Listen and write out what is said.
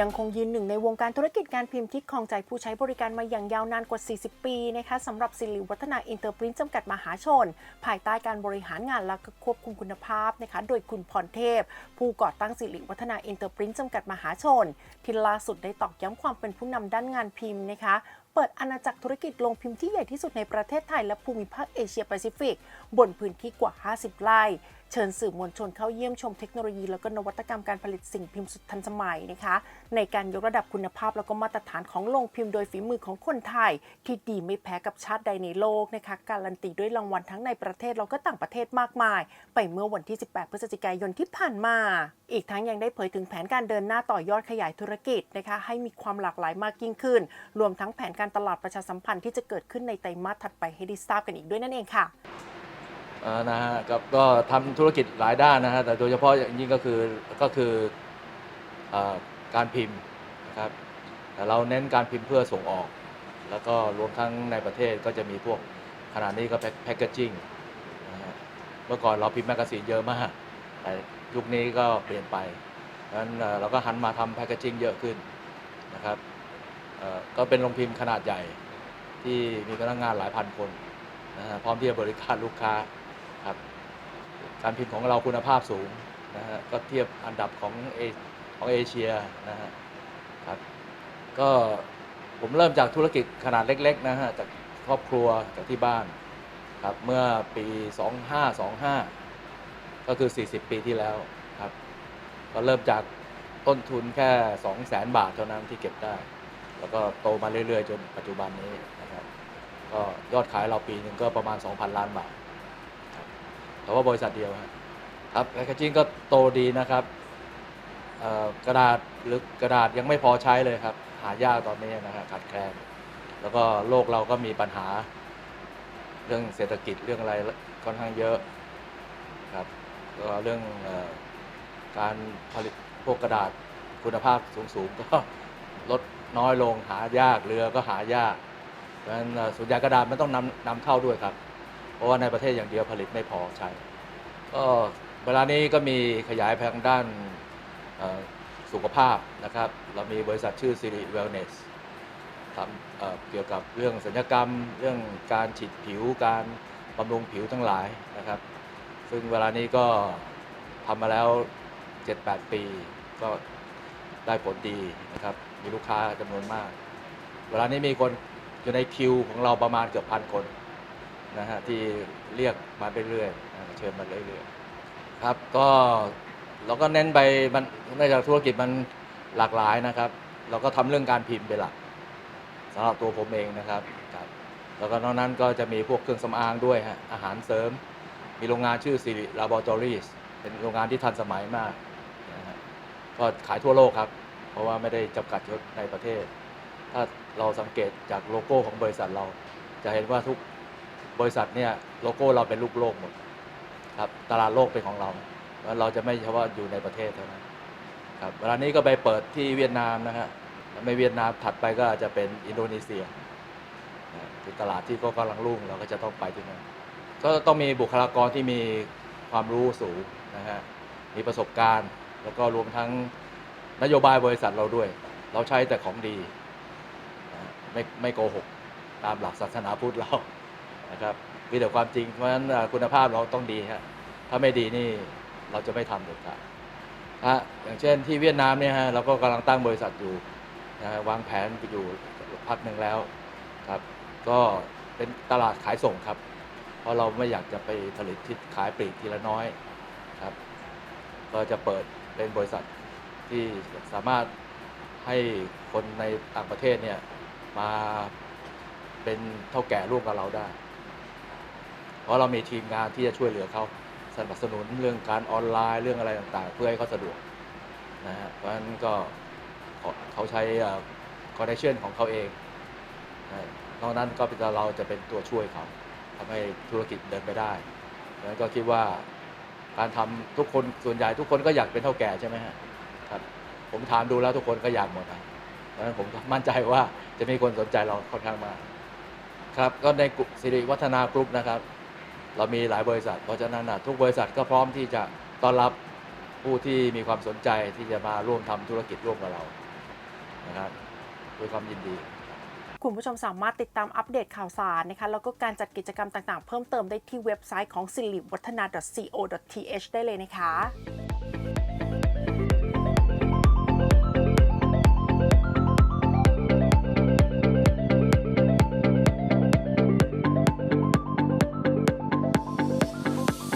ยังคงยืนหนึ่งในวงการธุรกิจการพิมพ์ที่ครองใจผู้ใช้บริการมาอย่างยาวนานกว่า 40 ปีนะคะสำหรับสิริวัฒนาอินเตอร์ปรินต์จำกัดมหาชน ภายใต้การบริหารงานและควบคุมคุณภาพนะคะโดยคุณพรเทพ ผู้ก่อตั้งสิริวัฒนาอินเตอร์ปรินต์จำกัดมหาชนที่ล่าสุดได้ตอกย้ำความเป็นผู้นำด้านงานพิมพ์นะคะ เปิดอาณาจักรธุรกิจโรงพิมพ์ที่ใหญ่ที่สุดในประเทศไทยและภูมิภาคเอเชียแปซิฟิก บนพื้นที่กว่า 50 ไร่เชิญสื่อมวลชนเข้าเยี่ยมชมเทคโนโลยี แล้วก็นวัตกรรมการผลิตสิ่งพิมพ์สุดทันสมัยนะคะ ในการยกระดับคุณภาพแล้วก็มาตรฐานของโรงพิมพ์โดยฝีมือของคนไทย ที่ดีไม่แพ้กับชาติใดในโลกนะคะ การันตีด้วยรางวัลทั้งในประเทศแล้วก็ต่างประเทศมากมาย ไปเมื่อวันที่ 18 พฤศจิกายนที่ผ่านมา อีกทั้งยังได้เผยถึงแผนการเดินหน้าต่อยอดขยายธุรกิจนะคะให้มีความหลากหลายมากยิ่งขึ้น รวมทั้งแผนการตลาดประชาสัมพันธ์ที่จะเกิดขึ้นในไตรมาสถัดไปให้ได้ทราบกันอีกด้วยนั่นเองค่ะอ่านะฮะกับก็ทำธุรกิจหลายด้านนะฮะแต่โดยเฉพาะอย่างยิ่งก็คือก็คืออการพิมพ์นะครับแต่เราเน้นการพิมพ์เพื่อส่งออก แล้วก็รวมทั้งในประเทศก็จะมีพวกขนาดนี้ก็แพคเกจจิ้งนะฮะเมื่อก่อนเราพิมพ์แมกกาซีนเยอะมากแต่ยุคนี้ก็เปลี่ยนไปดังนั้นเอ่อเราก็หันมาทำแพคเกจจิ้งเยอะขึ้นนะครับ ก็เป็นโรงพิมพ์ขนาดใหญ่ที่มีพนักงานหลายพันคนนะฮะพร้อมที่จะบริการลูกค้าครับการพิมพ์ของเราคุณภาพสูงนะฮะก็เทียบอันดับของเอของเอเชียนะฮะครับก็ผมเริ่มจากธุรกิจขนาดเล็กๆนะฮะจากครอบครัวจากที่บ้านครับเมื่อปี 2525 ก็คือ 40 ปีที่แล้วครับ ก็เริ่มจากต้นทุนแค่ 200,000 บาทเท่านั้นที่เก็บได้ แล้วก็โตมาเรื่อยๆ จนปัจจุบันนี้นะครับก็ยอดขายเราปีหนึ่งก็ประมาณ 2,000 ล้านบาทแต่ว่าบริษัทเดียวครับครับแพคเกจิ้งก็โตดีนะครับเอ่อกระดาษหรือกระดาษยังไม่พอใช้เลยครับ หายากตอนนี้นะฮะขาดแคลนแล้วก็โลกเราก็มีปัญหาเรื่องเศรษฐกิจเรื่องอะไรค่อนข้างเยอะครับก็เรื่องอการผลิตพวกกระดาษคุณภาพสูงๆก็ลด น้อยลงหายากเรือก็หายากเพราะฉะนั้นส่วนใหญ่กระดาษมันต้องนำนำเข้าด้วยครับ เพราะว่าในประเทศอย่างเดียวผลิตไม่พอใช้ก็เวลานี้ก็มีขยายไปทางด้านสุขภาพนะครับ เรามีบริษัทชื่อ Siri Wellness ทำเเกี่ยวกับเรื่องสัญญกรรม เรื่องการฉีดผิวการบำรุงผิวทั้งหลายนะครับ ซึ่งเวลานี้ก็ทำมาแล้ว 7-8 ปีก็ได้ผลดีนะครับ มีลูกค้าจำนวนมาก เวลานี้มีคนอยู่ในคิวของเราประมาณเกือบพันคนนะฮะที่เรียกมาเรื่อยๆเชิญมาเรื่อยๆครับก็เราก็เน้นไปมันเนื่องจากธุรกิจมันหลากหลายนะครับ เราก็ทำเรื่องการพิมพ์เป็นหลักสำหรับตัวผมเองนะครับครับ แล้วก็นอกนั้นก็จะมีพวกเครื่องสำอางด้วยฮะอาหารเสริม มีโรงงานชื่อ Siri Laboratories เป็นโรงงานที่ทันสมัยมากนะฮะก็ขายทั่วโลกครับ เพราะว่าไม่ได้จำกัดเฉพาะในประเทศ ถ้าเราสังเกตจากโลโก้ของบริษัทเรา จะเห็นว่าทุกบริษัทเนี่ยโลโก้เราเป็นลูกโลกหมดครับตลาดโลกเป็นของเราแล้วเราจะไม่เฉพาะอยู่ในประเทศเท่านั้นครับเวลานี้ก็ไปเปิดที่เวียดนามนะฮะแล้วไม่เวียดนามถัดไปก็อาจจะเป็นอินโดนีเซียคือตลาดที่ก็กำลังรุ่งเราก็จะต้องไปที่นั่นก็ต้องมีบุคลากรที่มีความรู้สูงนะฮะมีประสบการณ์ แล้วก็รวมทั้ง นโยบายบริษัทเราด้วย เราใช้แต่ของดี ไม่ไม่โกหก ตามหลักศาสนาพุทธเรานะครับมีแต่ความจริงเพราะฉะนั้นคุณภาพเราต้องดีฮะถ้าไม่ดีนี่เราจะไม่ทำเด็ดขาดฮะอย่างเช่นที่เวียดนามเนี่ยฮะเราก็กำลังตั้งบริษัทอยู่นะฮะวางแผนไปอยู่พักหนึ่งแล้วครับ ก็เป็นตลาดขายส่งครับ เพราะเราไม่อยากจะไปผลิตที่ขายปลีกทีละน้อยครับ ก็จะเปิดเป็นบริษัท ที่สามารถให้คนในต่างประเทศเนี่ยมาเป็นเท่าแก่ร่วมกับเราได้ เพราะเรามีทีมงานที่จะช่วยเหลือเขาสนับสนุนเรื่องการออนไลน์เรื่องอะไรต่างๆ เพื่อให้เขาสะดวกนะฮะเพราะฉะนั้นก็ขเขาใช้คอนเนคชั่นของเขาเองนะนอกนั้นก็เป็นเราจะเป็นตัวช่วยเขาทำให้ธุรกิจเดินไปได้เพราะฉะนั้นก็คิดว่าการทำทุกคนส่วนใหญ่ทุกคนก็อยากเป็นเท่าแก่ใช่ไหมฮะ ครับ ผมถามดูแล้วทุกคนก็อยากหมดนะเพราะฉะนั้นผมมั่นใจว่าจะมีคนสนใจเราค่อนข้างมากครับก็ในกลุ่มสิริวัฒนากรุ๊ปนะครับ เรามีหลายบริษัท เพราะฉะนั้นนะทุกบริษัทก็พร้อมที่จะต้อนรับผู้ที่มีความสนใจที่จะมาร่วมทำธุรกิจร่วมกับเรานะครับด้วยความยินดีคุณผู้ชมสามารถติดตามอัปเดตข่าวสารนะคะแล้วก็การจัดกิจกรรมต่างๆ เพิ่มเติมได้ที่เว็บไซต์ของสิริวัฒนา .co.th ได้เลยนะคะ